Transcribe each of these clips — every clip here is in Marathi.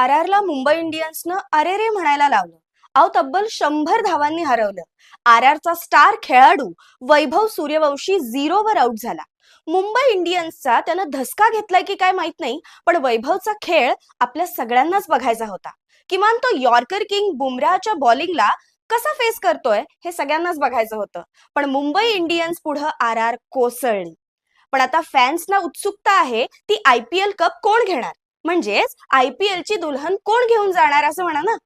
आर आरला मुंबई इंडियन्सनं अरे रे म्हणायला लावलं. अव तब्बल शंभर धावांनी हरवलं. आर आरचा स्टार खेळाडू वैभव सूर्यवंशी झिरोवर आउट झाला. मुंबई इंडियन्सचा त्यानं धसका घेतलाय की काय माहीत नाही पण वैभवचा खेळ आपल्या सगळ्यांनाच बघायचा होता. किमान तो यॉर्कर किंग बुमराहच्या बॉलिंगला कसा फेस करतोय हे सगळ्यांनाच बघायचं होतं. पण मुंबई इंडियन्स पुढं आर आर कोसळली. पण आता फॅन्सना उत्सुकता आहे ती आय पी एल कप कोण घेणार? म्हणजेच आय पी एलची दुल्हन कोण घेऊन जाणार असं म्हणा ना.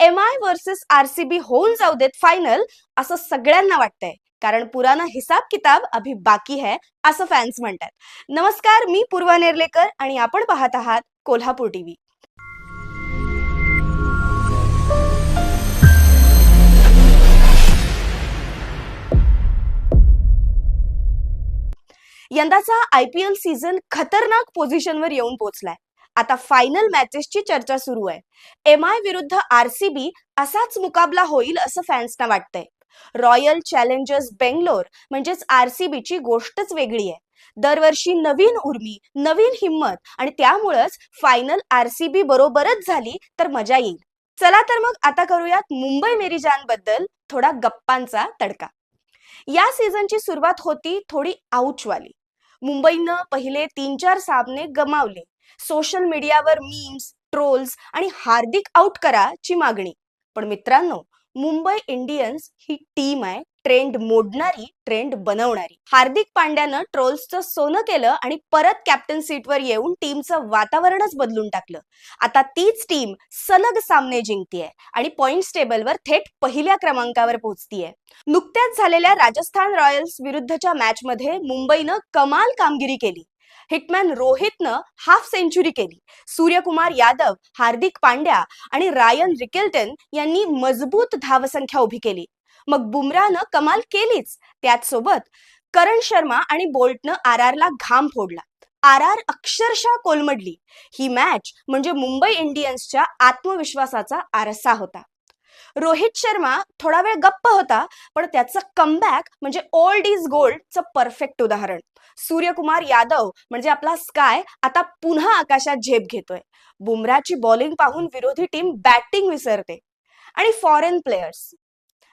M I versus R C B होऊन जाऊ देत फायनल असं सगळ्यांना वाटतंय. कारण पुराना हिसाब किताब अभि बाकी है असं फॅन्स म्हणतात. नमस्कार मी पूर्वा नेर्लेकर आणि आपण पाहत आहात कोल्हापूर टीव्ही यंदाचा आय पी एल सीझन खतरनाक पोझिशनवर येऊन पोहोचलाय. आता फायनल मॅचेसची चर्चा सुरू आहे. एम आय विरुद्ध आर सी बी असाच मुकाबला होईल असं फॅन्सना वाटतंय. रॉयल चॅलेंजर्स बेंगलोर म्हणजेच आर सी बीची गोष्टच वेगळी आहे. दरवर्षी नवीन उर्मी नवीन हिंमत आणि त्यामुळंच फायनल आर सी बी बरोबरच झाली तर मजा येईल. चला तर मग आता करूयात मुंबई मेरी जानबद्दल थोडा गप्पांचा तडका. या सीझनची सुरुवात होती थोडी आऊचवाली मुंबईनं पहिले तीन चार सामने गमावले. सोशल मीडियावर मीम्स ट्रोल्स आणि हार्दिक आउट करा ची मागणी. पण मित्रांनो मुंबई इंडियन्स ही टीम आहे ट्रेंड मोडणारी ट्रेंड बनवणारी. हार्दिक पांड्यानं ट्रोल्सचं सोनं केलं आणि परत कॅप्टन सीटवर येऊन टीमचं वातावरणच बदलून टाकलं. आता तीच टीम सलग सामने जिंकतीये आणि पॉइंट्स टेबलवर थेट पहिल्या क्रमांकावर पोहोचतीये. नुकत्याच झालेल्या राजस्थान रॉयल्स विरुद्धच्या मॅचमध्ये मुंबईनं कमाल कामगिरी केली. हिटमॅन रोहितनं हाफ सेंचुरी केली. सूर्यकुमार यादव हार्दिक पांड्या आणि रायन रिकेल्टन यांनी मजबूत धावसंख्या उभी केली. मग बुमरानं कमाल केलीच. त्याचसोबत करण शर्मा आणि बोल्टनं आर आरला घाम फोडला. आर आर अक्षरशः कोलमडली. ही मॅच म्हणजे मुंबई इंडियन्सच्या आत्मविश्वासाचा आरसा होता. रोहित शर्मा थोडा वेळ गप्प होता पण त्याचं कमबॅक म्हणजे ओल्ड इज गोल्डचं परफेक्ट उदाहरण. सूर्यकुमार यादव म्हणजे आपला स्काय आता पुन्हा आकाशात झेप घेतोय. बुमराची बॉलिंग पाहून विरोधी टीम बॅटिंग विसरते. आणि foreign players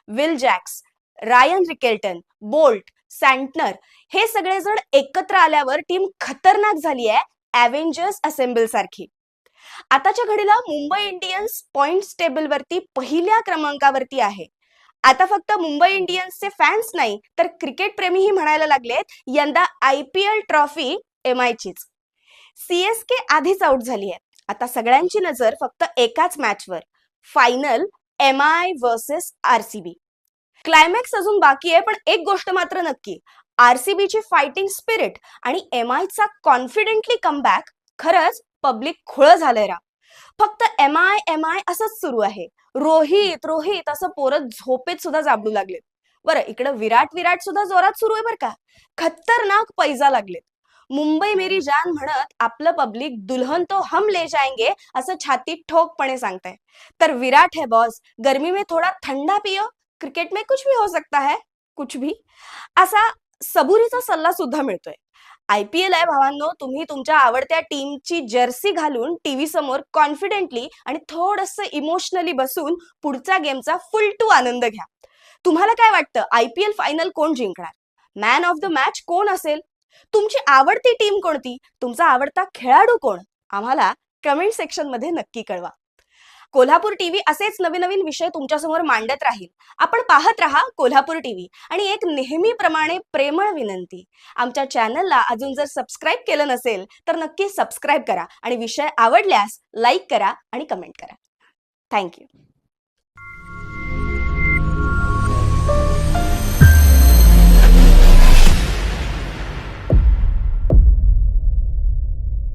Will Jacks Ryan Rickelton Boult Santner हे सगळेजण एकत्र आल्यावर टीम खतरनाक झाली आहे असेंबल सारखी. आताच्या घडीला मुंबई इंडियन्स पॉइंट्स टेबलवरती पहिल्या क्रमांकावरती आहे. आता फक्त मुंबई इंडियन्सचे फॅन्स नाही तर क्रिकेट प्रेमीही म्हणायला लागलेत यंदा I P L trophy M आयचीच. CSK आधीच आउट झाली आहे आता सगळ्यांची नजर फक्त एकाच मॅचवर final M I versus R C B climax अजून बाकी आहे पण एक गोष्ट मात्र नक्की. आरसीबीची फायटिंग स्पिरिट आणि एम आयचा कॉन्फिडेंटली कमबॅक खरंच पब्लिक खुळ झालंय रा फक्त एम आय एम आय असंच सुरू आहे. रोहित रोहित असं पोरत झोपेत सुद्धा जाबडू लागलेत. बरं इकडं विराट विराट सुद्धा जोरात सुरू आहे बरं का. खतरनाक पैजा लागलेत. मुंबई मेरी जान म्हणत आपलं पब्लिक दुल्हन तो हम ले जाएंगे असं छातीत ठोकपणे सांगताय. तर विराट है बॉस गर्मी में थोडा थंडा पियो. क्रिकेट में कुछ भी हो सकता है. कुछ भी. असा सबुरीचा सल्ला सुद्धा मिळतोय. आय पी एल आहे भावांनो तुम्ही तुमच्या आवडत्या टीमची जर्सी घालून टीव्ही समोर कॉन्फिडेंटली आणि थोडस इमोशनली बसून पुढच्या गेमचा फुल टू आनंद घ्या. तुम्हाला काय वाटतं? आय पी एल फायनल कोण जिंकणार? मॅन ऑफ द मॅच कोण असेल? तुमची आवडती टीम कोणती? तुमचा आवडता खेळाडू कोण? आम्हाला कमेंट सेक्शनमध्ये नक्की कळवा. कोल्हापूर टीव्ही असेच नवीन नवीन विषय तुमच्यासमोर मांडत राहील. आपण पाहत राहा कोल्हापूर टीव्ही आणि एक नेहमीप्रमाणे प्रेमळ विनंती. आमच्या चॅनलला अजून जर सबस्क्राईब केलं नसेल तर नक्की सबस्क्राईब करा आणि विषय आवडल्यास लाईक करा आणि कमेंट करा. थँक्यू.